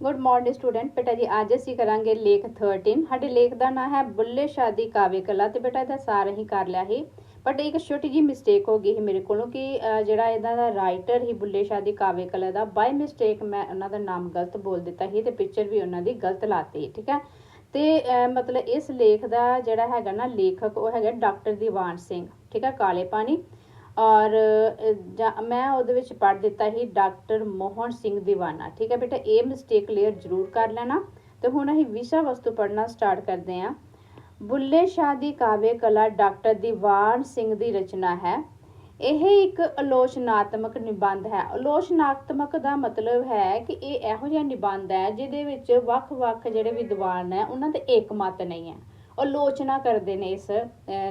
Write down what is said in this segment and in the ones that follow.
Good morning student ਬੇਟਾ ਜੀ, ਅੱਜ ਅਸੀਂ ਕਰਾਂਗੇ ਲੇਖ 13 ਸਾਡੇ ਲੇਖ ਦਾ ਨਾਮ ਹੈ ਬੁੱਲੇ ਸ਼ਾਹ ਦੀ ਕਾਵਿ ਕਲਾ ਤੇ ਬੇਟਾ ਇਹਦਾ ਸਾਰ ਹੀ ਕਰ ਲਿਆ ਸੀ। ਬਟ ਇੱਕ ਛੋਟੀ ਜੀ ਮਿਸਟੇਕ ਹੋ ਗਈ ਸੀ ਮੇਰੇ ਕੋਲੋਂ ਕਿ ਜਿਹੜਾ ਇਹਦਾ ਦਾ ਰਾਈਟਰ ਹੀ ਬੁੱਲੇ ਸ਼ਾਹ ਦੀ ਕਾਵਿ ਕਲਾ ਦਾ ਬਾਈ ਮਿਸਟੇਕ ਮੈਂ ਉਹਨਾਂ ਦਾ ਨਾਮ ਗਲਤ ਬੋਲ ਦਿੱਤਾ ਸੀ ਤੇ ਪਿਕਚਰ ਵੀ ਉਹਨਾਂ ਦੀ ਗਲਤ ਲਾਤੀ ਠੀਕ ਹੈ? ਤੇ ਮਤਲਬ ਇਸ ਲੇਖ ਦਾ ਜਿਹੜਾ ਹੈਗਾ ਨਾ ਲੇਖਕ, ਉਹ ਹੈਗਾ ਡਾਕਟਰ ਦੀਵਾਨ ਸਿੰਘ, ਠੀਕ ਹੈ? ਕਾਲੇ ਪਾਣੀ। ਔਰ ਜਾਂ- ਮੈਂ ਉਹਦੇ ਵਿੱਚ ਪੜ੍ਹ ਦਿੱਤਾ ਸੀ ਡਾਕਟਰ ਮੋਹਨ ਸਿੰਘ ਦੀਵਾਨਾ। ਠੀਕ ਹੈ ਬੇਟਾ, ਇਹ ਮਿਸਟੇਕ ਕਲੀਅਰ ਜ਼ਰੂਰ ਕਰ ਲੈਣਾ। ਤੇ ਹੁਣ ਅਸੀਂ ਵਿਸ਼ਾ ਵਸਤੂ ਪੜ੍ਹਨਾ ਸਟਾਰਟ ਕਰਦੇ ਹਾਂ। ਬੁੱਲੇ ਸ਼ਾਹ ਦੀ ਕਾਵਿ ਕਲਾ ਡਾਕਟਰ ਦੀਵਾਨ ਸਿੰਘ ਦੀ ਰਚਨਾ ਹੈ। ਇਹ ਇੱਕ ਆਲੋਚਨਾਤਮਕ ਨਿਬੰਧ ਹੈ। ਆਲੋਚਨਾਤਮਕ ਦਾ ਮਤਲਬ ਹੈ ਕਿ ਇਹ ਇਹੋ ਜਿਹਾ ਨਿਬੰਧ ਹੈ ਜਿਹਦੇ ਵਿੱਚ ਵੱਖ-ਵੱਖ ਜਿਹੜੇ ਵਿਦਵਾਨ ਹੈ, ਉਹਨਾਂ ਦੇ ਇੱਕ ਮਤ ਨਹੀਂ ਹੈ। ਆਲੋਚਨਾ ਕਰਦੇ ਨੇ ਇਸ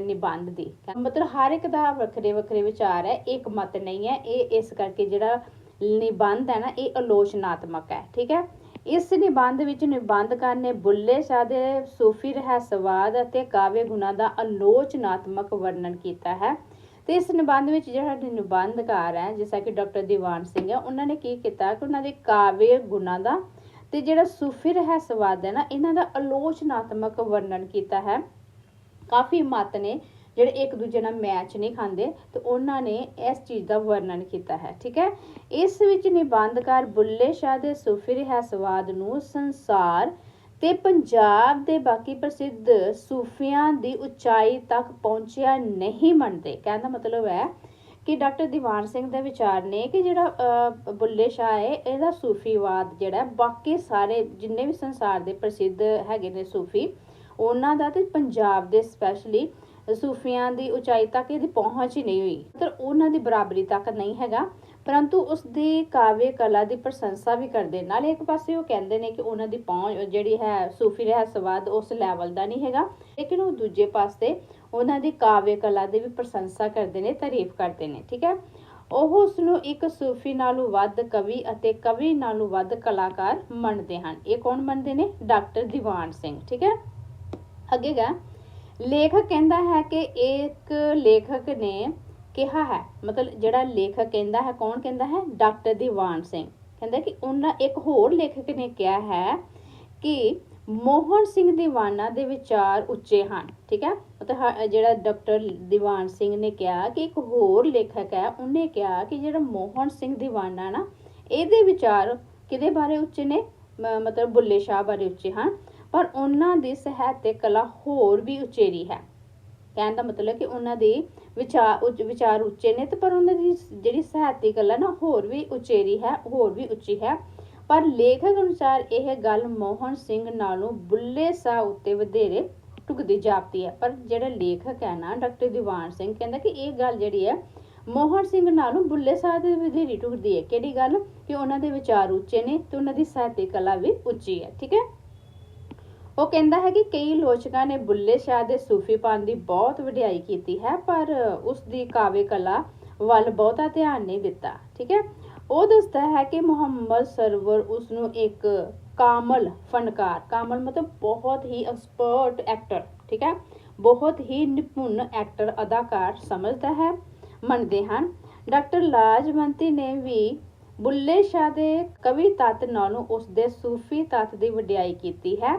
ਨਿਬੰਧ ਦੀ। ਮਤਲਬ ਹਰ ਇੱਕ ਦਾ ਵੱਖਰੇ ਵੱਖਰੇ ਵਿਚਾਰ ਹੈ, ਇੱਕ ਮਤ ਨਹੀਂ ਹੈ। ਇਹ ਇਸ ਕਰਕੇ ਜਿਹੜਾ ਨਿਬੰਧ ਹੈ ਨਾ, ਇਹ ਆਲੋਚਨਾਤਮਕ ਹੈ, ਠੀਕ ਹੈ? ਇਸ ਨਿਬੰਧ ਵਿੱਚ ਨਿਬੰਧਕਾਰ ਨੇ ਬੁੱਲੇ ਸ਼ਾਹ ਦੇ ਸੂਫੀ ਰਹੱਸਵਾਦ ਅਤੇ ਕਾਵਿ ਗੁਣਾਂ ਦਾ ਆਲੋਚਨਾਤਮਕ ਵਰਣਨ ਕੀਤਾ ਹੈ। ਤੇ ਇਸ ਨਿਬੰਧ ਵਿੱਚ ਜਿਹੜਾ ਨਿਬੰਧਕਾਰ ਹੈ, ਜਿਸ ਤਰ੍ਹਾਂ ਕਿ ਡਾਕਟਰ ਦੀਵਾਨ ਸਿੰਘ ਹੈ, ਉਹਨਾਂ ਨੇ ਕੀ ਕੀਤਾ ਕਿ ਉਹਨਾਂ ਦੇ ਕਾਵਿ ਗੁਣਾਂ ਦਾ ਤੇ ਜਿਹੜਾ ਸੂਫੀ ਰਹੱਸਵਾਦ ਹੈ ਨਾ, ਇਹਨਾਂ ਦਾ ਆਲੋਚਨਾਤਮਕ ਵਰਣਨ ਕੀਤਾ ਹੈ। ਕਾਫੀ ਮਤ ਨੇ, ਜਿਹੜੇ ਇੱਕ ਦੂਜੇ ਨਾਲ ਮੈਚ ਨਹੀਂ ਖਾਂਦੇ, ਤੇ ਉਹਨਾਂ ਨੇ ਇਸ ਚੀਜ਼ ਦਾ ਵਰਣਨ ਕੀਤਾ ਹੈ, ਠੀਕ ਹੈ? ਇਸ ਵਿੱਚ ਨਿਬੰਧਕਾਰ ਬੁੱਲੇ ਸ਼ਾਹ ਦੇ ਸੂਫੀ ਰਹੱਸਵਾਦ ਨੂੰ ਸੰਸਾਰ ਤੇ ਪੰਜਾਬ ਦੇ ਬਾਕੀ ਪ੍ਰਸਿੱਧ ਸੂਫੀਆਂ ਦੀ ਉਚਾਈ ਤੱਕ ਪਹੁੰਚਿਆ ਨਹੀਂ ਮੰਨਦੇ। ਕਹਿੰਦਾ ਮਤਲਬ ਹੈ ਕਿ ਡਾਕਟਰ ਦੀਵਾਨ ਸਿੰਘ ਦੇ ਵਿਚਾਰ ਨੇ ਕਿ ਜਿਹੜਾ ਬੁੱਲੇ ਸ਼ਾਹ ਹੈ, ਇਹਦਾ ਸੂਫੀਵਾਦ ਜਿਹੜਾ ਬਾਕੀ ਸਾਰੇ ਜਿੰਨੇ ਵੀ ਸੰਸਾਰ ਦੇ ਪ੍ਰਸਿੱਧ ਹੈਗੇ ਨੇ ਸੂਫੀ, ਉਹਨਾਂ ਦਾ ਤੇ ਪੰਜਾਬ ਦੇ ਸਪੈਸ਼ਲੀ ਸੂਫੀਆਂ ਦੀ ਉਚਾਈ ਤੱਕ ਇਹਦੀ ਪਹੁੰਚ ਹੀ ਨਹੀਂ ਹੋਈ। ਪਰ ਉਹਨਾਂ ਦੀ ਬਰਾਬਰੀ ਤੱਕ ਨਹੀਂ ਹੈਗਾ, ਪਰੰਤੂ ਉਸ ਦੀ ਕਾਵਿ ਕਲਾ ਦੀ ਪ੍ਰਸ਼ੰਸਾ ਵੀ ਕਰਦੇ ਨਾਲੇ ਇੱਕ ਪਾਸੇ ਉਹ ਕਹਿੰਦੇ ਨੇ ਕਿ ਉਹਨਾਂ ਦੀ ਪਹੁੰਚ ਜਿਹੜੀ ਹੈ ਸੂਫੀ ਰਹੱਸਵਾਦ ਉਸ ਲੈਵਲ ਦਾ ਨਹੀਂ ਹੈਗਾ, ਲੇਕਿਨ ਉਹ ਦੂਜੇ ਪਾਸੇ ਉਹਨਾਂ ਦੀ ਕਾਵਿ ਕਲਾ ਦੀ ਵੀ ਪ੍ਰਸ਼ੰਸਾ ਕਰਦੇ ਨੇ, ਤਾਰੀਫ ਕਰਦੇ ਨੇ, ਠੀਕ ਹੈ? ਉਹ ਉਸ ਨੂੰ ਇੱਕ ਸੂਫੀ ਨਾਲੋਂ ਵੱਧ ਕਵੀ ਅਤੇ ਕਵੀ ਨਾਲੋਂ ਵੱਧ ਕਲਾਕਾਰ ਮੰਨਦੇ ਹਨ। ਇਹ ਕੌਣ ਮੰਨਦੇ ਨੇ? ਡਾਕਟਰ ਦੀਵਾਨ ਸਿੰਘ, ਠੀਕ ਹੈ? ਅੱਗੇ ਗਾ। ਲੇਖਕ ਕਹਿੰਦਾ ਹੈ ਕਿ ਇੱਕ ਲੇਖਕ ਨੇ ਕਿਹਾ ਹੈ, ਮਤਲਬ ਜਿਹੜਾ ਲੇਖਕ ਕਹਿੰਦਾ ਹੈ, ਕੌਣ ਕਹਿੰਦਾ ਹੈ? ਡਾਕਟਰ ਦੀਵਾਨ ਸਿੰਘ। ਕਹਿੰਦਾ ਕਿ ਉਹਨਾਂ, ਇੱਕ ਹੋਰ ਲੇਖਕ ਨੇ ਕਿਹਾ ਹੈ ਕਿ ਮੋਹਨ ਸਿੰਘ ਦੀਵਾਨਾ ਦੇ ਵਿਚਾਰ ਉੱਚੇ ਹਨ, ਠੀਕ ਹੈ? ਮਤਲਬ ਹ- ਜਿਹੜਾ ਡਾਕਟਰ ਦੀਵਾਨ ਸਿੰਘ ਨੇ ਕਿਹਾ ਕਿ ਇੱਕ ਹੋਰ ਲੇਖਕ ਹੈ, ਉਹਨੇ ਕਿਹਾ ਕਿ ਜਿਹੜਾ ਮੋਹਨ ਸਿੰਘ ਦੀਵਾਨਾ ਨਾ, ਇਹਦੇ ਵਿਚਾਰ ਕਿਹਦੇ ਬਾਰੇ ਉੱਚੇ ਨੇ? ਮਤਲਬ ਬੁੱਲੇ ਸ਼ਾਹ ਬਾਰੇ ਉੱਚੇ ਹਨ, ਪਰ ਉਹਨਾਂ ਦੀ ਸਾਹਿਤਕ ਕਲਾ ਹੋਰ ਵੀ ਉਚੇਰੀ ਹੈ। ਕਹਿਣ ਦਾ ਮਤਲਬ ਕਿ ਉਹਨਾਂ ਦੀ ਵਿਚਾਰ ਉੱਚ, ਵਿਚਾਰ ਉੱਚੇ ਨੇ ਤੇ ਪਰ ਉਹਨਾਂ ਦੀ ਜਿਹੜੀ ਸਾਹਿਤਕ ਕਲਾ ਨਾ, ਹੋਰ ਵੀ ਉਚੇਰੀ ਹੈ, ਹੋਰ ਵੀ ਉੱਚੀ ਹੈ। ਪਰ ਲੇਖਕ ਅਨੁਸਾਰ ਇਹ ਗੱਲ ਮੋਹਨ ਸਿੰਘ ਨਾਲੋਂ ਬੁੱਲੇ ਸ਼ਾਹ ਉੱਤੇ ਵਧੇਰੇ ਟੁਕਦੀ ਜਾਪਦੀ ਹੈ। ਪਰ ਜਿਹੜਾ ਲੇਖਕ ਹੈ ਨਾ, ਡਾਕਟਰ ਦੀਵਾਨ ਸਿੰਘ, ਕਹਿੰਦਾ ਕਿ ਇਹ ਗੱਲ ਜਿਹੜੀ ਹੈ, ਮੋਹਨ ਸਿੰਘ ਨਾਲੋਂ ਬੁੱਲੇ ਸ਼ਾਹ ਦੇ ਵਧੇਰੀ ਟੁਕਦੀ ਹੈ। ਕਿਹੜੀ ਗੱਲ? ਕਿ ਉਹਨਾਂ ਦੇ ਵਿਚਾਰ ਉੱਚੇ ਨੇ ਤੇ ਉਹਨਾਂ ਦੀ ਸਾਹਿਤਕ ਕਲਾ ਵੀ ਉੱਚੀ ਹੈ, ਠੀਕ ਹੈ? ਉਹ ਕਹਿੰਦਾ ਹੈ ਕਿ ਕਈ ਲੋਚਕਾਂ ਨੇ ਬੁੱਲੇ ਸ਼ਾਹ ਦੇ ਸੂਫੀਪਨ ਦੀ ਬਹੁਤ ਵਡਿਆਈ ਕੀਤੀ ਹੈ, ਪਰ ਉਸ ਦੀ ਕਾਵਿ ਕਲਾ ਵੱਲ ਬਹੁਤਾ ਧਿਆਨ ਨਹੀਂ ਦਿੱਤਾ, ਠੀਕ ਹੈ? ਉਹ ਦੱਸਦਾ ਹੈ ਕਿ ਮੁਹੰਮਦ ਸਰਵਰ ਉਸ ਨੂੰ ਇੱਕ ਕਾਮਲ ਫਨਕਾਰ, ਕਾਮਲ ਮਤਲਬ ਬਹੁਤ ਹੀ ਐਕਸਪਰਟ ਐਕਟਰ ਠੀਕ ਹੈ? ਬਹੁਤ ਹੀ ਨਿਪੁੰਨ ਐਕਟਰ ਅਦਾਕਾਰ ਸਮਝਦਾ ਹੈ, ਮੰਨਦੇ ਹਨ। ਡਾਕਟਰ ਲਾਜਵੰਤੀ ਨੇ ਵੀ ਬੁੱਲੇ ਸ਼ਾਹ ਦੇ ਕਵੀ ਤੱਤ ਨਾਲੋਂ ਉਸ ਦੇ ਸੂਫੀ ਤੱਤ ਦੀ ਵਡਿਆਈ ਕੀਤੀ ਹੈ।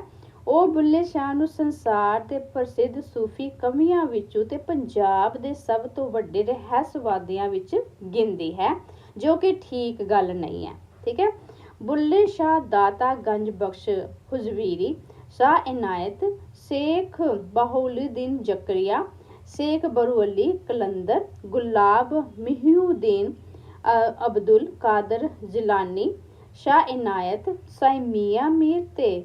ਉਹ ਬੁੱਲੇ ਸ਼ਾਹ ਨੂੰ ਸੰਸਾਰ ਦੇ ਪ੍ਰਸਿੱਧ ਸੂਫੀ ਕਵੀਆਂ ਵਿੱਚੋਂ ਤੇ ਪੰਜਾਬ ਦੇ ਸਭ ਤੋਂ ਵੱਡੇ ਰਹੱਸਵਾਦੀਆਂ ਵਿੱਚ ਗਿਣਦੀ ਹੈ। ਜੋ ਕਿ ਠੀਕ ਗੱਲ ਨਹੀਂ ਹੈ, ਠੀਕ ਹੈ? ਬੁੱਲੇ ਸ਼ਾਹ ਦਾਤਾ ਗੰਜ ਬਖਸ਼ ਹੁਜ਼ਵੀਰੀ, ਸ਼ਾਹ ਇਨਾਇਤ, ਸ਼ੇਖ ਬਾਹੁਲੁਦੀਨ ਜ਼ਕਰੀਆ, ਸ਼ੇਖ ਬਰੂ ਕਲੰਦਰ, ਗੁਲਾਬ ਮਹੀਉਦੀਨ ਅਬਦੁਲ ਕਾਦਰ ਜਿਲਾਨੀ, ਸ਼ਾਹ ਇਨਾਇਤ ਸਾਈਮੀਆ ਮੀਰ ਤੇ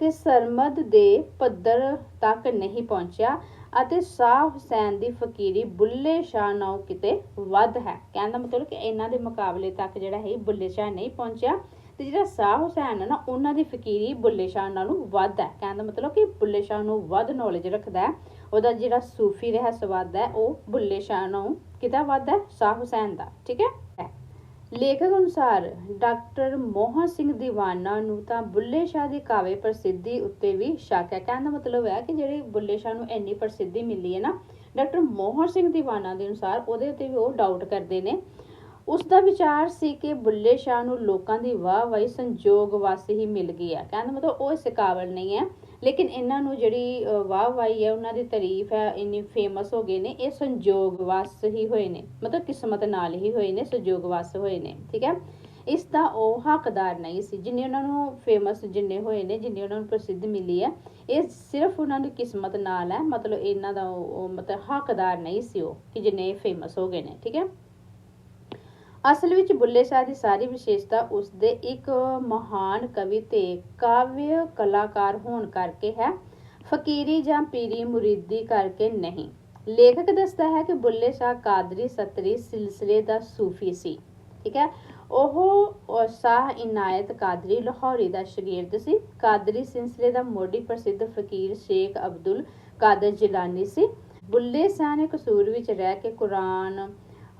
ਤੇ ਸਰਮਦ ਦੇ ਪੱਧਰ ਤੱਕ ਨਹੀਂ ਪਹੁੰਚਿਆ। ਅਤੇ ਸ਼ਾਹ ਹੁਸੈਨ ਦੀ ਫਕੀਰੀ ਬੁੱਲੇ ਸ਼ਾਹ ਨਾਲੋਂ ਕਿਤੇ ਵੱਧ ਹੈ। ਕਹਿਣ ਦਾ ਮਤਲਬ ਕਿ ਇਹਨਾਂ ਦੇ ਮੁਕਾਬਲੇ ਤੱਕ ਜਿਹੜਾ ਹੈ ਬੁੱਲੇ ਸ਼ਾਹ ਨਹੀਂ ਪਹੁੰਚਿਆ। ਤੇ ਜਿਹੜਾ ਸ਼ਾਹ ਹੁਸੈਨ ਹੈ ਨਾ, ਉਹਨਾਂ ਦੀ ਫਕੀਰੀ ਬੁੱਲੇ ਸ਼ਾਹ ਨਾਲੋਂ ਵੱਧ ਹੈ। ਕਹਿਣ ਦਾ ਮਤਲਬ ਕਿ ਬੁੱਲੇ ਸ਼ਾਹ ਨੂੰ ਵੱਧ ਨੌਲੇਜ ਰੱਖਦਾ ਹੈ। ਉਹਦਾ ਜਿਹੜਾ ਸੂਫੀ ਰਹੱਸਵਾਦ ਹੈ, ਉਹ ਬੁੱਲੇ ਸ਼ਾਹ ਨਾਲੋਂ ਕਿਤੇ ਵੱਧ ਹੈ, ਸ਼ਾਹ ਹੁਸੈਨ ਦਾ। ਠੀਕ ਹੈ? ਲੇਖਕ ਅਨੁਸਾਰ ਡਾਕਟਰ ਮੋਹਨ ਸਿੰਘ ਦੀਵਾਨਾ ਨੂੰ ਤਾਂ ਬੁੱਲੇ ਸ਼ਾਹ ਦੀ ਕਾਵਿ ਪ੍ਰਸਿੱਧੀ ਉੱਤੇ ਵੀ ਸ਼ੱਕ ਹੈ। ਕਹਿਣ ਦਾ ਮਤਲਬ ਹੈ ਕਿ ਜਿਹੜੇ ਬੁੱਲੇ ਸ਼ਾਹ ਨੂੰ ਇੰਨੀ ਪ੍ਰਸਿੱਧੀ ਮਿਲੀ ਹੈ ਨਾ, ਡਾਕਟਰ ਮੋਹਨ ਸਿੰਘ ਦੀਵਾਨਾ ਦੇ ਅਨੁਸਾਰ ਉਹਦੇ ਉੱਤੇ ਵੀ ਉਹ ਡਾਊਟ ਕਰਦੇ ਨੇ। ਉਸ ਦਾ ਵਿਚਾਰ ਸੀ ਕਿ ਬੁੱਲੇ ਸ਼ਾਹ ਨੂੰ ਲੋਕਾਂ ਦੀ ਵਾਹ ਵਾਹੀ ਸੰਜੋਗ ਵਾਸਤੇ ਹੀ ਮਿਲ ਗਈ ਹੈ। ਕਹਿੰਦਾ ਮਤਲਬ ਉਹ ਇਸ ਕਾਬਲ ਨਹੀਂ ਹੈ। ਲੇਕਿਨ ਇਹਨਾਂ ਨੂੰ ਜਿਹੜੀ ਵਾਹ ਵਾਹੀ ਹੈ, ਉਹਨਾਂ ਦੀ ਤਾਰੀਫ ਹੈ, ਇੰਨੀ ਫੇਮਸ ਹੋ ਗਏ ਨੇ, ਇਹ ਸੰਜੋਗ ਵਸ ਹੀ ਹੋਏ ਨੇ, ਮਤਲਬ ਕਿਸਮਤ ਨਾਲ ਹੀ ਹੋਏ ਨੇ, ਸੰਜੋਗ ਵਸ ਹੋਏ ਨੇ, ਠੀਕ ਹੈ? ਇਸ ਦਾ ਉਹ ਹੱਕਦਾਰ ਨਹੀਂ ਸੀ, ਜਿੰਨੇ ਉਹਨਾਂ ਨੂੰ ਫੇਮਸ ਜਿੰਨੇ ਹੋਏ ਨੇ, ਜਿੰਨੇ ਉਹਨਾਂ ਨੂੰ ਪ੍ਰਸਿੱਧ ਮਿਲੀ ਹੈ, ਇਹ ਸਿਰਫ ਉਹਨਾਂ ਦੀ ਕਿਸਮਤ ਨਾਲ ਹੈ, ਮਤਲਬ ਇਹਨਾਂ ਦਾ ਉਹ ਉਹ ਮਤਲਬ ਹੱਕਦਾਰ ਨਹੀਂ ਸੀ ਉਹ, ਕਿ ਜਿੰਨੇ ਫੇਮਸ ਹੋ ਗਏ ਨੇ, ਠੀਕ ਹੈ? ਅਸਲ ਵਿੱਚ ਬੁੱਲੇ ਸ਼ਾਹ ਦੀ ਸਾਰੀ ਵਿਸ਼ੇਸ਼ਤਾ ਉਸਦੇ ਇੱਕ ਮਹਾਨ ਕਵੀ ਤੇ ਕਾਵਿ ਕਲਾਕਾਰ ਹੋਣ ਕਰਕੇ ਹੈ। ਫਕੀਰੀ ਜਾਂ ਪੀਰੀ ਮੁਰੀਦੀ ਕਰਕੇ ਨਹੀਂ। ਲੇਖਕ ਦੱਸਦਾ ਹੈ ਕਿ ਬੁੱਲੇ ਸ਼ਾਹ ਕਾਦਰੀ ਸਤਰੀ ਸਿਲਸਿਲੇ ਦਾ ਸੂਫੀ ਸੀ। ਠੀਕ ਹੈ? ਉਹ ਉਹ ਸ਼ਾਹ ਇਨਾਇਤ ਕਾਦਰੀ ਲਾਹੌਰੀ ਦਾ ਸ਼ਾਗਿਰਦ ਸੀ। ਕਾਦਰੀ ਸਿਲਸਿਲੇ ਦਾ ਮੋਢੀ ਪ੍ਰਸਿੱਧ ਫਕੀਰ ਸ਼ੇਖ ਅਬਦੁਲ ਕਾਦਰ ਜਿਲਾਨੀ ਸੀ। ਬੁੱਲੇ ਸ਼ਾਹ ਨੇ ਕਸੂਰ ਵਿੱਚ ਰਹਿ ਕੇ ਕੁਰਾਨ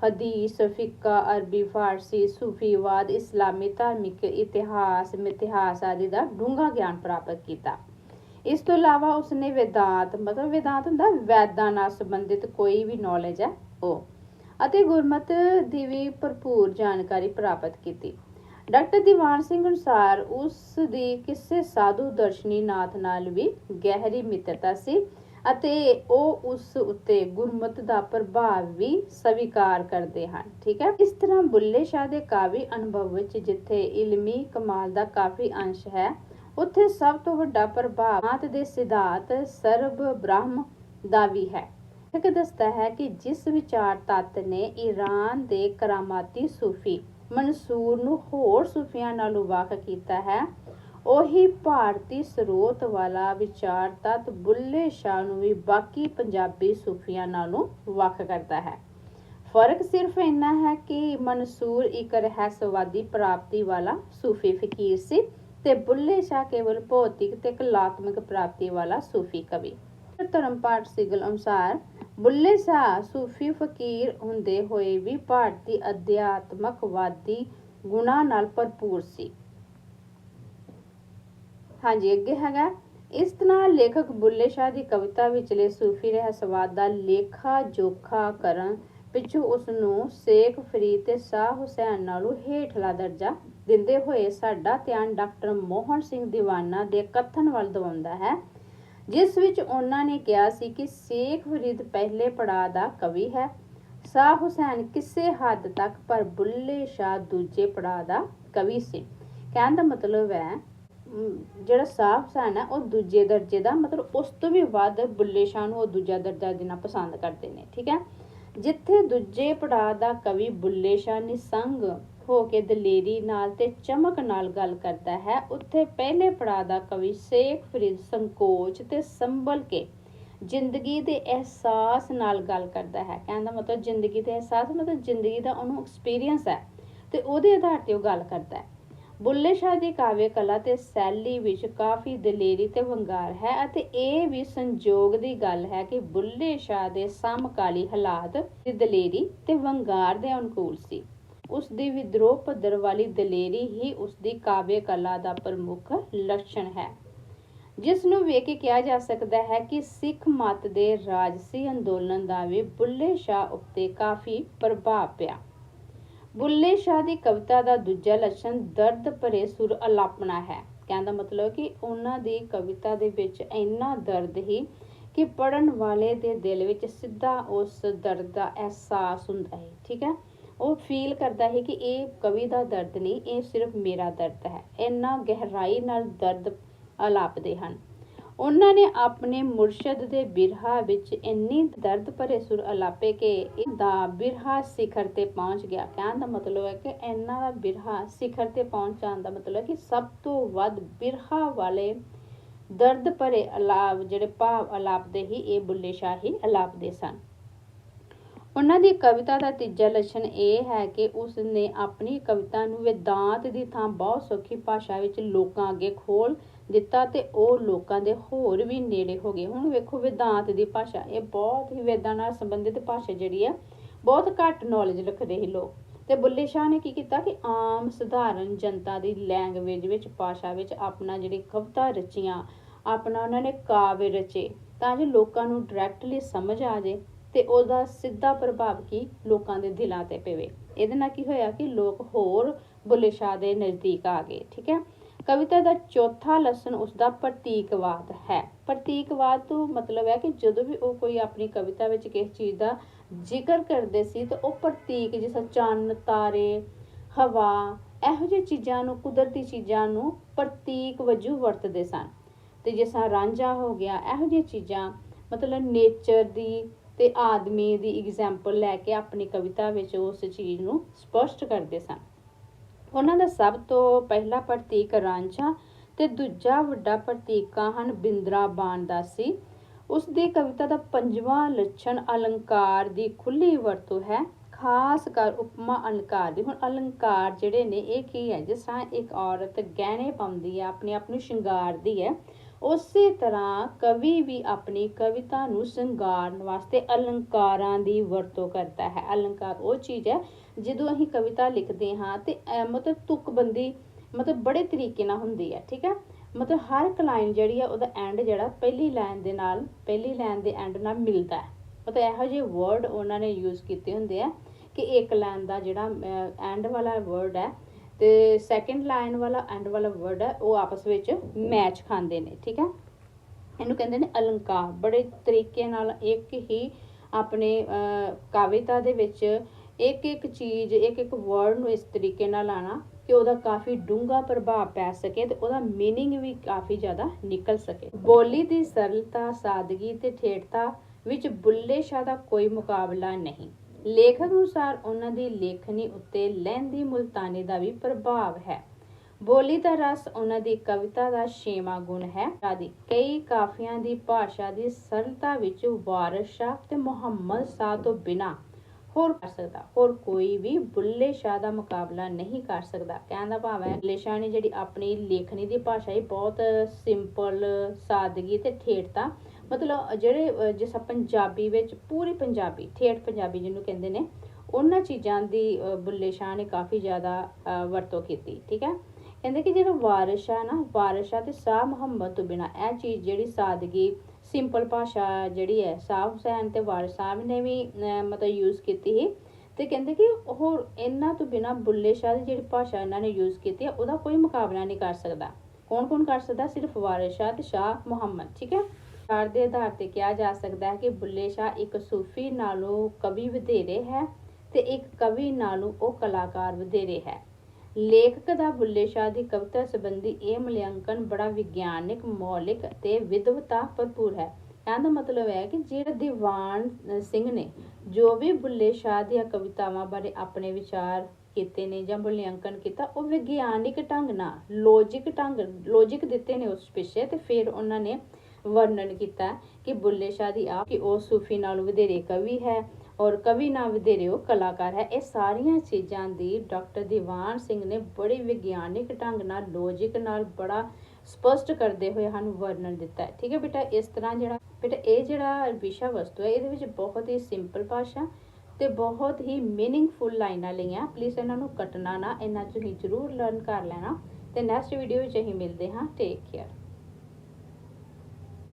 ਹਦੀਸ, ਫਿਕਾ, ਅਰਬੀ, ਫਾਰਸੀ ਸੂਫੀਵਾਦ ਇਸਲਾਮੀ, ਧਾਰਮਿਕ ਇਤਿਹਾਸ, ਮਿਥਿਹਾਸ ਆਦਿ ਦਾ ਡੂੰਘਾ ਗਿਆਨ ਪ੍ਰਾਪਤ ਕੀਤਾ। ਇਸ ਤੋਂ ਇਲਾਵਾ ਉਸਨੇ ਵੇਦਾਂਤ, ਮਤਲਬ ਵੇਦਾਂਤ ਹੁੰਦਾ, ਵੈਦਾਂ ਨਾਲ ਸੰਬੰਧਿਤ ਕੋਈ ਵੀ ਨੌਲੇਜ ਹੈ, ਉਹ, ਅਤੇ ਗੁਰਮਤ ਦੀ ਵੀ ਭਰਪੂਰ ਜਾਣਕਾਰੀ ਪ੍ਰਾਪਤ ਕੀਤੀ। ਡਾਕਟਰ ਦੀਵਾਨ ਸਿੰਘ ਅਨੁਸਾਰ ਉਸ ਦੀ ਕਿਸੇ ਸਾਧੂ ਦਰਸ਼ਨੀ ਨਾਥ ਨਾਲ ਵੀ ਗਹਿਰੀ ਮਿੱਤਰਤਾ ਸੀ ਅਤੇ ਉਹ ਉਸ ਉੱਤੇ ਗੁਰਮਤ ਦਾ ਪ੍ਰਭਾਵ ਵੀ ਸਵੀਕਾਰ ਕਰਦੇ ਹਨ, ਠੀਕ ਹੈ? ਇਸ ਤਰ੍ਹਾਂ ਬੁੱਲੇ ਸ਼ਾਹ ਦੇ ਕਾਵੀ ਅਨੁਭਵ ਵਿੱਚ ਜਿੱਥੇ ਇਲਮੀ ਕਮਾਲ ਦਾ ਕਾਫੀ ਅੰਸ਼ ਹੈ, ਉੱਥੇ ਸਭ ਤੋਂ ਵੱਡਾ ਪ੍ਰਭਾਵ ਮਾਤ ਦੇ ਸਿਧਾਂਤ ਸਰਬ ਬ੍ਰਹਮ ਦਾ ਵੀ ਹੈ। ਲੇਖਕ ਦੱਸਦਾ ਹੈ ਕਿ ਜਿਸ ਵਿਚਾਰ ਤੱਤ ਨੇ ਈਰਾਨ ਦੇ ਕਰਾਮਾਤੀ ਸੂਫੀ ਮਨਸੂਰ ਨੂੰ ਹੋਰ ਸੂਫੀਆਂ ਨਾਲ ਵਾਕ ਕੀਤਾ ਹੈ ਉਹੀ ਭਾਰਤੀ ਸਰੋਤ ਵਾਲਾ ਵਿਚਾਰ ਤੱਤ ਬੁੱਲੇ ਸ਼ਾਹ ਨੂੰ ਵੀ ਬਾਕੀ ਪੰਜਾਬੀ ਸੂਫੀਆਂ ਨਾਲੋਂ ਵੱਖ ਕਰਦਾ ਹੈ। ਫ਼ਰਕ ਸਿਰਫ ਇੰਨਾ ਹੈ ਕਿ ਮਨਸੂਰ ਇੱਕ ਰਹੱਸਵਾਦੀ ਪ੍ਰਾਪਤੀ ਵਾਲਾ ਸੂਫੀ ਫਕੀਰ ਸੀ ਤੇ ਬੁੱਲੇ ਸ਼ਾਹ ਕੇਵਲ ਭੌਤਿਕ ਤੇ ਕਲਾਤਮਕ ਪ੍ਰਾਪਤੀ ਵਾਲਾ ਸੂਫੀ ਕਵੀ। ਧਰਮਪਾਠ ਸਿਗਲ ਅਨੁਸਾਰ ਬੁੱਲੇ ਸ਼ਾਹ ਸੂਫੀ ਫਕੀਰ ਹੁੰਦੇ ਹੋਏ ਵੀ ਭਾਰਤੀ ਅਧਿਆਤਮਕਵਾਦੀ ਗੁਣਾ ਨਾਲ ਭਰਪੂਰ ਸੀ। ਹਾਂਜੀ, ਅੱਗੇ ਹੈਗਾ ਇਸ ਤਰ੍ਹਾਂ ਲੇਖਕ ਬੁੱਲੇ ਸ਼ਾਹ ਦੀ ਕਵਿਤਾ ਵਿਚਲੇ ਸੂਫੀ ਰਹੱਸਵਾਦ ਦਾ ਲੇਖਾ ਜੋਖਾ ਕਰਨ ਪਿੱਛੋਂ ਉਸ ਨੂੰ ਸ਼ੇਖ ਫਰੀਦ ਤੇ ਸ਼ਾਹ ਹੁਸੈਨ ਨਾਲੋਂ ਹੇਠਲਾ ਦਰਜਾ ਦਿੰਦੇ ਹੋਏ ਸਾਡਾ ਧਿਆਨ ਡਾਕਟਰ ਮੋਹਨ ਸਿੰਘ ਦੀਵਾਨਾ ਦੇ ਕਥਨ ਵੱਲ ਦਵਾਉਂਦਾ ਹੈ। ਜਿਸ ਵਿੱਚ ਉਹਨਾਂ ਨੇ ਕਿਹਾ ਸੀ ਕਿ ਸ਼ੇਖ ਫਰੀਦ ਪਹਿਲੇ ਪੜਾਅ ਦਾ ਕਵੀ ਹੈ। ਸ਼ਾਹ ਹੁਸੈਨ ਕਿਸੇ ਹੱਦ ਤੱਕ ਪਰ ਬੁੱਲੇ ਸ਼ਾਹ ਦੂਜੇ ਪੜਾਅ ਦਾ ਕਵੀ ਸੀ। ਕਹਿਣ ਦਾ ਮਤਲਬ ਹੈ ਜਿਹੜਾ ਸਾਫ਼ ਹੁਸੈਨ ਹੈ ਉਹ ਦੂਜੇ ਦਰਜੇ ਦਾ, ਮਤਲਬ ਉਸ ਤੋਂ ਵੀ ਵੱਧ ਬੁੱਲੇ ਸ਼ਾਹ ਨੂੰ ਉਹ ਦੂਜਾ ਦਰਜਾ ਦੇਣਾ ਪਸੰਦ ਕਰਦੇ ਨੇ, ਠੀਕ ਹੈ? ਜਿੱਥੇ ਦੂਜੇ ਪੜਾਅ ਦਾ ਕਵੀ ਬੁੱਲੇ ਸ਼ਾਹ ਨਿਸੰਗ ਹੋ ਕੇ ਦਲੇਰੀ ਨਾਲ ਤੇ ਚਮਕ ਨਾਲ ਗੱਲ ਕਰਦਾ ਹੈ, ਉੱਥੇ ਪਹਿਲੇ ਪੜਾਅ ਦਾ ਕਵੀ ਸ਼ੇਖ ਫਰੀਦ ਸੰਕੋਚ ਤੇ ਸੰਭਲ ਕੇ ਜ਼ਿੰਦਗੀ ਦੇ ਅਹਿਸਾਸ ਨਾਲ ਗੱਲ ਕਰਦਾ ਹੈ। ਕਹਿੰਦਾ ਮਤਲਬ ਜ਼ਿੰਦਗੀ ਦੇ ਅਹਿਸਾਸ, ਮਤਲਬ ਜ਼ਿੰਦਗੀ ਦਾ ਉਹਨੂੰ ਐਕਸਪੀਰੀਅੰਸ ਹੈ ਤੇ ਉਹਦੇ ਆਧਾਰ ਤੇ ਉਹ ਗੱਲ ਕਰਦਾ ਹੈ। ਬੁੱਲੇ ਸ਼ਾਹ ਦੀ ਕਾਵਿ ਕਲਾ ਤੇ ਸ਼ੈਲੀ ਵਿੱਚ ਕਾਫੀ ਦਲੇਰੀ ਤੇ ਵੰਗਾਰ ਹੈ ਅਤੇ ਇਹ ਵੀ ਸੰਜੋਗ ਦੀ ਗੱਲ ਹੈ ਕਿ ਬੁੱਲੇ ਸ਼ਾਹ ਦੇ ਸਮਕਾਲੀ ਹਾਲਾਤ ਦੀ ਦਲੇਰੀ ਤੇ ਵੰਗਾਰ ਦੇ ਅਨੁਕੂਲ ਸੀ। ਉਸ ਦੀ ਵਿਦਰੋਹ ਪੱਧਰ ਵਾਲੀ ਦਲੇਰੀ ਹੀ ਉਸ ਦੀ ਕਾਵਿ ਕਲਾ ਦਾ ਪ੍ਰਮੁੱਖ ਲੱਛਣ ਹੈ। ਜਿਸ ਨੂੰ ਵੇਖ ਕੇ ਕਿਹਾ ਜਾ ਸਕਦਾ ਹੈ ਕਿ ਸਿੱਖ ਮਤ ਦੇ ਰਾਜਸੀ ਅੰਦੋਲਨ ਦਾ ਵੀ ਬੁੱਲੇ ਸ਼ਾਹ ਉੱਤੇ ਕਾਫੀ ਪ੍ਰਭਾਵ ਪਿਆ। ਬੁੱਲੇ ਸ਼ਾਹ ਦੀ ਕਵਿਤਾ ਦਾ ਦੂਜਾ ਲੱਛਣ ਦਰਦ ਭਰੇ ਸੁਰ ਅਲਾਪਣਾ ਹੈ। ਕਹਿਣ ਦਾ ਮਤਲਬ ਕਿ ਉਹਨਾਂ ਦੀ ਕਵਿਤਾ ਦੇ ਵਿੱਚ ਇੰਨਾ ਦਰਦ ਹੀ ਕਿ ਪੜਨ ਵਾਲੇ ਦੇ ਦਿਲ ਵਿੱਚ ਸਿੱਧਾ ਉਸ ਦਰਦ ਦਾ ਅਹਿਸਾਸ ਹੁੰਦਾ ਹੈ, ਠੀਕ ਹੈ? ਉਹ ਫੀਲ ਕਰਦਾ ਹੈ ਕਿ ਇਹ ਕਵੀ ਦਾ ਦਰਦ ਨਹੀਂ, ਇਹ ਸਿਰਫ ਮੇਰਾ ਦਰਦ ਹੈ। ਇੰਨਾ ਗਹਿਰਾਈ ਨਾਲ ਦਰਦ ਅਲਾਪਦੇ ਹਨ। ਉਹਨਾਂ ਨੇ ਆਪਣੇ ਮੁਰਸ਼ਦ ਦੇ ਬਿਰਹਾ ਵਿੱਚ ਇੰਨੀ ਦਰਦ ਭਰੇ ਸੁਰ ਅਲਾਪੇ ਕਿ ਇਹਦਾ ਬਿਰਹਾ ਸਿਖਰ ਤੇ ਪਹੁੰਚ ਗਿਆ। ਕਹਿਣ ਦਾ ਮਤਲਬ ਹੈ ਕਿ ਇਹਨਾਂ ਦਾ ਬਿਰਹਾ ਸਿਖਰ ਤੇ ਪਹੁੰਚ ਜਾਣ ਦਾ ਮਤਲਬ ਹੈ ਕਿ ਸਭ ਤੋਂ ਵੱਧ ਬਿਰਹਾ ਵਾਲੇ ਦਰਦ ਭਰੇ ਅਲਾਪ ਜਿਹੜੇ ਭਾਵ ਅਲਾਪਦੇ ਹੀ, ਇਹ ਬੁੱਲੇ ਸ਼ਾਹੀ ਹੀ ਅਲਾਪਦੇ ਸਨ। ਉਹਨਾਂ ਦੀ ਕਵਿਤਾ ਦਾ ਤੀਜਾ ਲੱਛਣ ਇਹ ਹੈ ਕਿ ਉਸ ਨੇ ਆਪਣੀ ਕਵਿਤਾ ਨੂੰ ਵੇਦਾਂਤ ਦੀ ਥਾਂ ਬਹੁਤ ਸੌਖੀ ਭਾਸ਼ਾ ਵਿੱਚ ਲੋਕਾਂ ਅੱਗੇ ਖੋਲ ਦਿੱਤਾ ਤੇ ਉਹ ਲੋਕਾਂ ਦੇ ਹੋਰ ਵੀ ਨੇੜੇ ਹੋ ਗਏ। ਹੁਣ ਵੇਖੋ ਵੇਦਾਂਤ ਦੀ ਭਾਸ਼ਾ, ਇਹ ਬਹੁਤ ਹੀ ਵੇਦਾਂ ਨਾਲ ਸੰਬੰਧਿਤ ਭਾਸ਼ਾ ਜਿਹੜੀ ਹੈ ਬਹੁਤ ਘੱਟ ਨੌਲੇਜ ਰੱਖਦੇ ਸੀ ਲੋਕ। ਤੇ ਬੁੱਲੇ ਸ਼ਾਹ ਨੇ ਕੀ ਕੀਤਾ ਕਿ ਆਮ ਸਧਾਰਨ ਜਨਤਾ ਦੀ ਲੈਂਗੁਏਜ ਵਿੱਚ, ਭਾਸ਼ਾ ਵਿੱਚ ਆਪਣਾ ਜਿਹੜੀ ਕਵਿਤਾ ਰਚੀਆਂ, ਆਪਣਾ ਉਹਨਾਂ ਨੇ ਕਾਵਿ ਰਚੇ, ਤਾਂ ਜੋ ਲੋਕਾਂ ਨੂੰ ਡਾਇਰੈਕਟਲੀ ਸਮਝ ਆ ਜੇ ਤੇ ਉਹਦਾ ਸਿੱਧਾ ਪ੍ਰਭਾਵ ਕੀ ਲੋਕਾਂ ਦੇ ਦਿਲਾਂ ਤੇ ਪਵੇ। ਇਹਦੇ ਨਾਲ ਕੀ ਹੋਇਆ ਕਿ ਲੋਕ ਹੋਰ ਬੁੱਲੇ ਸ਼ਾਹ ਦੇ ਨਜ਼ਦੀਕ ਆ ਗਏ, ਠੀਕ ਹੈ? ਕਵਿਤਾ ਦਾ ਚੌਥਾ ਲਸਨ ਉਸ ਦਾ ਪ੍ਰਤੀਕਵਾਦ ਹੈ। ਪ੍ਰਤੀਕਵਾਦ ਤੋਂ ਮਤਲਬ ਹੈ ਕਿ ਜਦੋਂ ਵੀ ਉਹ ਕੋਈ ਆਪਣੀ ਕਵਿਤਾ ਵਿੱਚ ਕਿਸੇ ਚੀਜ਼ ਦਾ ਜ਼ਿਕਰ ਕਰਦੇ ਸੀ ਤਾਂ ਉਹ ਪ੍ਰਤੀਕ ਜਿਸ ਚੰਨ, ਤਾਰੇ, ਹਵਾ, ਇਹੋ ਜਿਹੀ ਚੀਜ਼ਾਂ ਨੂੰ, ਕੁਦਰਤੀ ਚੀਜ਼ਾਂ ਨੂੰ ਪ੍ਰਤੀਕ ਵਜੋਂ ਵਰਤਦੇ ਸਨ। ਤੇ ਜਿਸ ਰਾਂਝਾ ਹੋ ਗਿਆ, ਇਹੋ ਜਿਹੀਆਂ ਚੀਜ਼ਾਂ, ਮਤਲਬ ਨੇਚਰ ਦੀ ਤੇ ਆਦਮੀ ਦੀ ਐਗਜ਼ਾਮਪਲ ਲੈ ਕੇ ਆਪਣੀ ਕਵਿਤਾ ਵਿੱਚ ਉਸ ਚੀਜ਼ ਨੂੰ ਸਪਸ਼ਟ ਕਰਦੇ ਸਨ। ਉਹਨਾਂ ਦਾ ਸਭ ਤੋਂ ਪਹਿਲਾ ਪ੍ਰਤੀਕ ਰਾਂਝਾ ਤੇ ਦੂਜਾ ਵੱਡਾ ਪ੍ਰਤੀਕਾਂ ਹਨ ਬਿੰਦਰਾ ਬਾਣ ਦਾ ਸੀ। ਉਸ ਦੀ ਕਵਿਤਾ ਦਾ ਪੰਜਵਾਂ ਲੱਛਣ ਅਲੰਕਾਰ ਦੀ ਖੁੱਲੀ ਵਰਤੋਂ ਹੈ। ਖਾਸ ਕਰ ਉਪਮਾ ਅਲੰਕਾਰ ਦੀ। ਹੁਣ ਅਲੰਕਾਰ ਜਿਹੜੇ ਨੇ, ਇਹ ਕੀ ਹੈ? ਜਿਸ ਤਰ੍ਹਾਂ ਇੱਕ ਔਰਤ ਗਹਿਣੇ ਪਾਉਂਦੀ ਹੈ, ਆਪਣੇ ਆਪ ਨੂੰ ਸ਼ਿੰਗਾਰਦੀ ਹੈ, ਉਸੇ ਤਰ੍ਹਾਂ ਕਵੀ ਵੀ ਆਪਣੀ ਕਵਿਤਾ ਨੂੰ ਸ਼ਿੰਗਾਰਨ ਵਾਸਤੇ ਅਲੰਕਾਰਾਂ ਦੀ ਵਰਤੋਂ ਕਰਦਾ ਹੈ। ਅਲੰਕਾਰ ਉਹ ਚੀਜ਼ ਹੈ ਜਦੋਂ ਅਸੀਂ ਕਵਿਤਾ ਲਿਖਦੇ ਹਾਂ ਤੇ ਮਤਲਬ ਤੁਕਬੰਦੀ ਮਤਲਬ ਬੜੇ ਤਰੀਕੇ ਨਾਲ ਹੁੰਦੀ ਹੈ ਠੀਕ ਹੈ? ਮਤਲਬ ਹਰ ਇੱਕ ਲਾਈਨ ਜਿਹੜੀ ਆ ਉਹਦਾ ਐਂਡ ਜਿਹੜਾ ਪਹਿਲੀ ਲਾਈਨ ਦੇ ਨਾਲ ਪਹਿਲੀ ਲਾਈਨ ਦੇ ਐਂਡ ਨਾਲ ਮਿਲਦਾ ਹੈ। ਮਤਲਬ ਇਹੋ ਜਿਹੇ ਵਰਡ ਉਹਨਾਂ ਨੇ ਯੂਜ਼ ਕੀਤੇ ਹੁੰਦੇ ਆ ਕਿ ਇੱਕ ਲਾਈਨ ਦਾ ਜਿਹੜਾ ਐਂਡ ਵਾਲਾ ਵਰਡ ਹੈ ਤੇ ਸੈਕੰਡ ਲਾਈਨ ਵਾਲਾ ਐਂਡ ਵਾਲਾ ਵਰਡ ਹੈ ਉਹ ਆਪਸ ਵਿੱਚ ਮੈਚ ਖਾਂਦੇ ਨੇ ਠੀਕ ਹੈ? ਇਹਨੂੰ ਕਹਿੰਦੇ ਨੇ ਅਲੰਕਾਰ। ਬੜੇ ਤਰੀਕੇ ਨਾਲ ਇੱਕ ਹੀ ਆਪਣੇ ਅਹ, ਕਵਿਤਾ ਦੇ ਵਿੱਚ ਇੱਕ ਇੱਕ ਚੀਜ਼ ਇੱਕ ਇੱਕ ਵਰਡ ਨੂੰ ਇਸ ਤਰੀਕੇ ਨਾਲ ਲਾਣਾ ਕਿ ਉਹਦਾ ਕਾਫੀ ਡੂੰਘਾ ਪ੍ਰਭਾਵ ਪੈ ਸਕੇ ਤੇ ਉਹਦਾ मीनिंग ਵੀ ਕਾਫੀ ਜ਼ਿਆਦਾ ਨਿਕਲ ਸਕੇ ਬੋਲੀ ਦੀ ਸਰਲਤਾ ਸਾਦਗੀ ਤੇ ਠੇਠਤਾ ਵਿੱਚ ਬੁੱਲੇ ਸ਼ਾਹ ਦਾ ਕੋਈ ਮੁਕਾਬਲਾ ਨਹੀਂ ਲੇਖਕ ਅਨੁਸਾਰ ਉਹਨਾਂ ਦੀ ਲੇਖਣੀ ਉੱਤੇ ਲਹਿੰਦੀ ਮੁਲਤਾਨੀ ਦਾ ਵੀ ਪ੍ਰਭਾਵ ਹੈ ਬੋਲੀ ਦਾ ਰਸ ਉਹਨਾਂ ਦੀ ਕਵਿਤਾ ਦਾ ਛੇਵਾਂ ਗੁਣ ਹੈ ਆਦਿ ਕਈ ਕਾਫੀਆਂ ਦੀ ਭਾਸ਼ਾ ਦੀ ਸਰਲਤਾ ਵਿੱਚ ਵਾਰਿਸ ਸ਼ਾਹ ਤੇ ਮੁਹੰਮਦ ਸ਼ਾਹ ਤੋਂ ਬਿਨਾ ਹੋਰ ਕਰ ਸਕਦਾ, ਹੋਰ ਕੋਈ ਵੀ ਬੁੱਲੇ ਸ਼ਾਹ ਦਾ ਮੁਕਾਬਲਾ ਨਹੀਂ ਕਰ ਸਕਦਾ। ਕਹਿਣ ਦਾ ਭਾਵ ਹੈ, ਬੁੱਲੇ ਸ਼ਾਹ ਨੇ ਜਿਹੜੀ ਆਪਣੀ ਲੇਖਣੀ ਦੀ ਭਾਸ਼ਾ ਹੀ ਬਹੁਤ ਸਿੰਪਲ ਸਾਦਗੀ ਤੇ ਠੇਠਤਾ ਮਤਲਬ ਜਿਹੜੇ ਜਿਸ ਪੰਜਾਬੀ ਵਿੱਚ ਪੂਰੀ ਪੰਜਾਬੀ, ਠੇਠ ਪੰਜਾਬੀ ਜਿਹਨੂੰ ਕਹਿੰਦੇ ਨੇ, ਉਹਨਾਂ ਚੀਜ਼ਾਂ ਦੀ ਬੁੱਲੇ ਸ਼ਾਹ ਨੇ ਕਾਫੀ ਜ਼ਿਆਦਾ ਵਰਤੋਂ ਕੀਤੀ, ਠੀਕ ਹੈ? ਕਹਿੰਦੇ ਕਿ ਜਿਹੜਾ ਵਾਰਿਸ ਸ਼ਾਹ ਨਾ, ਵਾਰਿਸ ਸ਼ਾਹ ਤੇ ਸ਼ਾਹ ਮੁਹੰਮਦ ਤੋਂ ਬਿਨਾ ਇਹ ਚੀਜ਼ ਜਿਹੜੀ ਸਾਦਗੀ ਸਿੰਪਲ ਭਾਸ਼ਾ ਜਿਹੜੀ ਹੈ ਸ਼ਾਹ ਹੁਸੈਨ ਤੇ ਵਾਰਿਸ ਸਾਹਿਬ ਨੇ ਵੀ ਮਤਲਬ ਯੂਜ਼ ਕੀਤੀ ਸੀ। ਤੇ ਕਹਿੰਦੇ ਕਿ ਉਹ ਇਹਨਾਂ ਤੋਂ ਬਿਨਾ ਬੁੱਲੇ ਸ਼ਾਹ ਦੀ ਜਿਹੜੀ ਭਾਸ਼ਾ ਇਹਨਾਂ ਨੇ ਯੂਜ਼ ਕੀਤੀ ਹੈ, ਉਹਦਾ ਕੋਈ ਮੁਕਾਬਲਾ ਨਹੀਂ ਕਰ ਸਕਦਾ। ਕੌਣ ਕੌਣ ਕਰ ਸਕਦਾ? ਸਿਰਫ ਵਾਰਿਸ ਸ਼ਾਹ ਤੇ ਸ਼ਾਹ ਮੁਹੰਮਦ, ਠੀਕ ਹੈ? ਵਿਚਾਰ ਦੇ ਆਧਾਰ ਤੇ ਕਿਹਾ ਜਾ ਸਕਦਾ ਹੈ ਕਿ ਬੁੱਲੇ ਸ਼ਾਹ ਇੱਕ ਸੂਫੀ ਨਾਲੋਂ ਕਵੀ ਵਧੇਰੇ ਹੈ ਤੇ ਇੱਕ ਕਵੀ ਨਾਲੋਂ ਉਹ ਕਲਾਕਾਰ ਵਧੇਰੇ ਹੈ। ਲੇਖਕ ਦਾ ਬੁੱਲੇ ਸ਼ਾਹ ਦੀ ਕਵਿਤਾ ਸੰਬੰਧੀ ਇਹ ਮੁਲਿਆਂਕਣ ਬੜਾ ਵਿਗਿਆਨਿਕ, ਮੌਲਿਕ ਅਤੇ ਵਿਦਵਤਾ ਭਰਪੂਰ ਹੈ। ਇਹਦਾ ਮਤਲਬ ਹੈ ਕਿ ਜਿਹੜਾ ਦੀਵਾਨ ਸਿੰਘ ਨੇ ਜੋ ਵੀ ਬੁੱਲੇ ਸ਼ਾਹ ਦੀਆਂ ਕਵਿਤਾਵਾਂ ਬਾਰੇ ਆਪਣੇ ਵਿਚਾਰ ਕੀਤੇ ਨੇ ਜਾਂ ਮੁਲਾਂਕਣ ਕੀਤਾ, ਉਹ ਵਿਗਿਆਨਿਕ ਢੰਗ ਨਾਲ ਲੌਜੀਕ ਢੰਗ ਲੌਜੀਕ ਦਿੱਤੇ ਨੇ ਉਸ ਪਿੱਛੇ ਤੇ ਫਿਰ ਉਹਨਾਂ ਨੇ ਵਰਣਨ ਕੀਤਾ ਕਿ ਬੁੱਲੇ ਸ਼ਾਹ ਦੀ ਆ ਕਿ ਉਹ ਸੂਫੀ ਨਾਲੋਂ ਵਧੇਰੇ ਕਵੀ ਹੈ ਔਰ ਕਵੀ ਨਾ ਵਧੇਰੇ ਉਹ ਕਲਾਕਾਰ ਹੈ। ਇਹ ਸਾਰੀਆਂ ਚੀਜ਼ਾਂ ਦੀ ਡਾਕਟਰ ਦੀਵਾਨ ਸਿੰਘ ਨੇ ਬੜੀ ਵਿਗਿਆਨਿਕ ਢੰਗ ਨਾਲ ਲੌਜੀਕ ਨਾਲ ਬੜਾ ਸਪਸ਼ਟ ਕਰਦੇ ਹੋਏ ਸਾਨੂੰ ਵਰਣਨ ਦਿੱਤਾ ਹੈ। ਠੀਕ ਹੈ ਬੇਟਾ, ਇਸ ਤਰ੍ਹਾਂ ਜਿਹੜਾ ਬੇਟਾ, ਇਹ ਜਿਹੜਾ ਵਿਸ਼ਾ ਵਸਤੂ ਹੈ, ਇਹਦੇ ਵਿੱਚ ਬਹੁਤ ਹੀ ਸਿੰਪਲ ਭਾਸ਼ਾ ਤੇ ਬਹੁਤ ਹੀ ਮੀਨਿੰਗਫੁਲ ਲਾਈਨਾਂ ਲਈਆਂ। ਪਲੀਜ਼ ਇਹਨਾਂ ਨੂੰ ਕੱਟਣਾ ਨਾ, ਇਹਨਾਂ ਚੋਂ ਹੀ ਜ਼ਰੂਰ ਲਰਨ ਕਰ ਲੈਣਾ ਤੇ ਨੈਕਸਟ ਵੀਡੀਓ ਵਿੱਚ ਅਸੀਂ ਮਿਲਦੇ ਹਾਂ। Take care